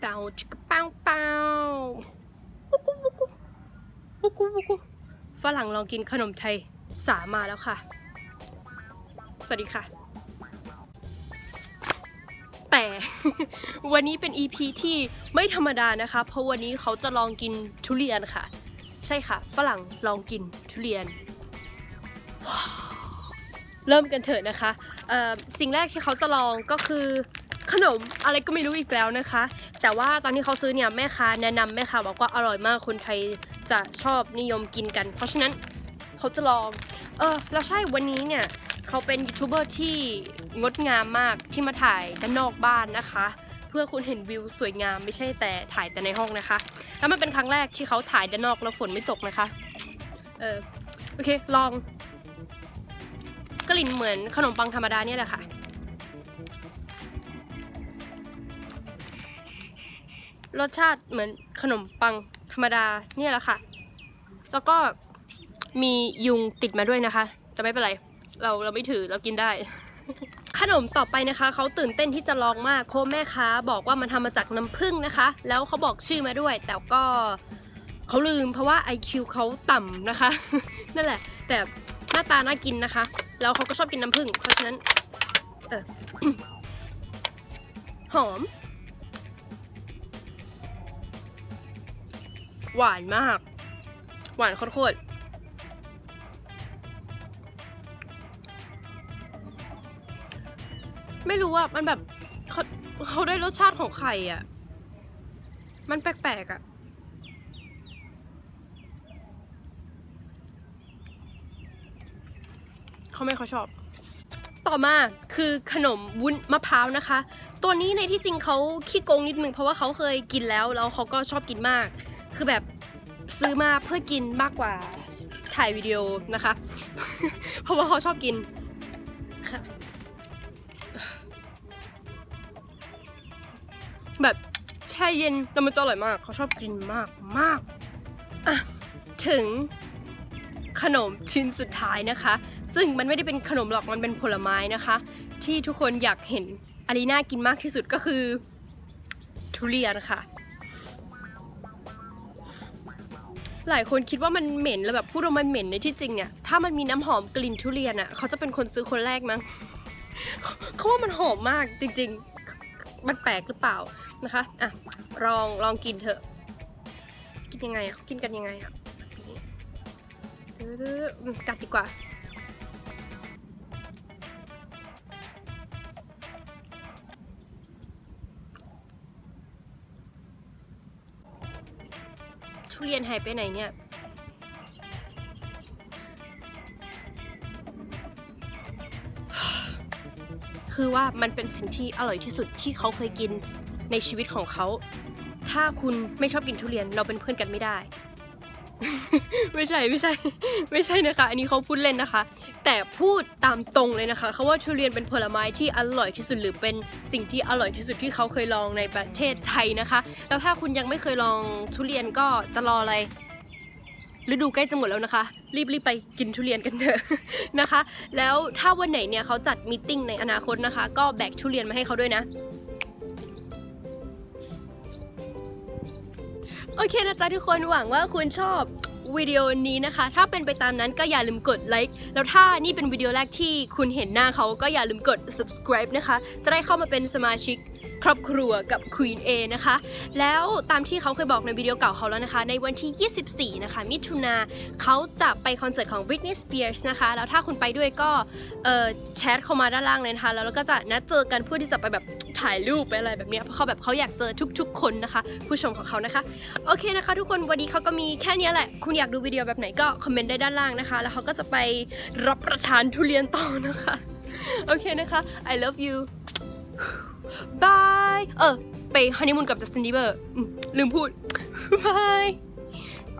เป่าชิกเป้าเป้าวุกุวุกุวุกุวุกุฝรั่งลองกินขนมไทยสามมาแล้วค่ะ สวัสดีค่ะ แต่วันนี้เป็น EP ที่ไม่ธรรมดานะคะ เพราะวันนี้เขาจะลองกินทุเรียนค่ะ ใช่ค่ะ ฝรั่งลองกินทุเรียน เริ่มกันเถอะนะคะ สิ่งแรกที่เขาจะลองก็คือ ขนมอะไรก็ไม่รู้อีกแล้วนะคะ แต่ว่าตอนที่เขาซื้อเนี่ยแม่ค้าแนะนำแม่ค้าบอกว่าอร่อยมากคนไทยจะชอบนิยมกินกัน เพราะฉะนั้นเขาจะลอง เออแล้วใช่วันนี้เนี่ยเขาเป็นยูทูบเบอร์ที่งดงามมากที่มาถ่ายด้านนอกบ้านนะคะ เพื่อคุณเห็นวิวสวยงามไม่ใช่แต่ถ่ายแต่ในห้องนะคะ แล้วมันเป็นครั้งแรกที่เขาถ่ายด้านนอกแล้วฝนไม่ตกนะคะ เออโอเคลองกลิ่นเหมือนขนมปังธรรมดาเนี่ยแหละค่ะ รสชาติเหมือนขนมปังธรรมดาเนี่ยแหละค่ะ แล้วก็มียุงติดมาด้วยนะคะแต่ไม่เป็นไร เราเราไม่ถือเรากินได้ ขนมต่อไปนะคะ เขาตื่นเต้นที่จะลองมากเพราะแม่ค้าบอกว่ามันทำมาจากน้ำผึ้งนะคะ แล้วเขาบอกชื่อมาด้วย แต่ก็เขาลืมเพราะว่า IQ เขาต่ำนะคะ นั่นแหละ แต่หน้าตาน่ากินนะคะ แล้วเขาก็ชอบกินน้ำผึ้งเพราะฉะนั้น เออหอม หวานมาก หวานโคตรไม่รู้อะ มันแบบเขาเขาได้รสชาติของไข่อะ มันแปลกๆอะ เขาไม่เขาชอบ ต่อมาคือขนมวุ้นมะพร้าวนะคะ ตัวนี้ในที่จริงเขาขี้โกงนิดนึงเพราะว่าเขาเคยกินแล้ว แล้วเขาก็ชอบกินมาก คือแบบซื้อมาเพื่อกินมากกว่าถ่ายวิดีโอนะคะ เพราะว่าเขาชอบกินแบบแช่เย็นแล้วมันจะอร่อยมาก เขาชอบกินมากมากอะถึงขนมชิ้นสุดท้ายนะคะ ซึ่งมันไม่ได้เป็นขนมหรอกมันเป็นผลไม้นะคะ ที่ทุกคนอยากเห็นอารีนากินมากที่สุดก็คือทุเรียนค่ะ หลายคนคิดว่ามันเหม็นแล้วแบบพูดว่ามันเหม็นในที่จริงเนี่ยถ้ามันมีน้ำหอมกลิ่นทุเรียนอะเขาจะเป็นคนซื้อคนแรกมั้งเขาว่ามันหอมมากจริง ๆ มันแปลกหรือเปล่านะคะอะลองลองกินเถอะ กินยังไงอะกินกันยังไงอะกัดดีกว่า ทุเรียนหายไปไหนเนี่ย คือว่ามันเป็นสิ่งที่อร่อยที่สุดที่เขาเคยกินในชีวิตของเขา ถ้าคุณไม่ชอบกินทุเรียนเราเป็นเพื่อนกันไม่ได้ ไม่ใช่ไม่ใช่ไม่ใช่นะคะ อันนี้เขาพูดเล่นนะคะ แต่พูดตามตรงเลยนะคะเขาว่าทุเรียนเป็นผลไม้ที่อร่อยที่สุดหรือเป็นสิ่งที่อร่อยที่สุดที่เขาเคยลองในประเทศไทยนะคะ แล้วถ้าคุณยังไม่เคยลองทุเรียนก็จะรออะไรฤดูใกล้จะหมดแล้วนะคะ รีบๆไปกินทุเรียนกันเถอะนะคะ แล้วถ้าวันไหนเนี่ยเขาจัดมีติ้งในอนาคตนะคะ ก็แบกทุเรียนมาให้เขาด้วยนะ โอเคนะจ๊ะทุกคนหวังว่าคุณชอบวิดีโอนี้นะคะ ถ้าเป็นไปตามนั้นก็อย่าลืมกดไลค์แล้วถ้านี่เป็นวิดีโอแรกที่คุณเห็นหน้าเขาก็อย่าลืมกด subscribe นะคะ จะได้เข้ามาเป็นสมาชิก ครอบครัวกับ Queen A นะคะ แล้วตามที่เขาเคยบอกในวิดีโอเก่าเขาแล้วนะคะ ในวันที่ 24 นะคะ มิถุนาเขาจะไปคอนเสิร์ตของ Britney Spears นะคะ แล้วถ้าคุณไปด้วยก็แชทเข้ามาด้านล่างเลยนะคะ แล้วเราก็จะนัดเจอกันเพื่อที่จะไปแบบถ่ายรูปไปอะไรแบบนี้เพราะเขาแบบเขาอยากเจอทุกๆ คนนะคะ ผู้ชมของเขานะคะ โอเคนะคะ ทุกคนวันนี้เขาก็มีแค่นี้แหละ คุณอยากดูวิดีโอแบบไหนก็คอมเมนต์ได้ด้านล่างนะคะ แล้วเขาก็จะไปรับประทานทุเรียนต่อนะคะ โอเคนะคะ I love you บาย เออ ไปฮันนีมูนกับจัสตินบีเบอร์ ลืมพูดบาย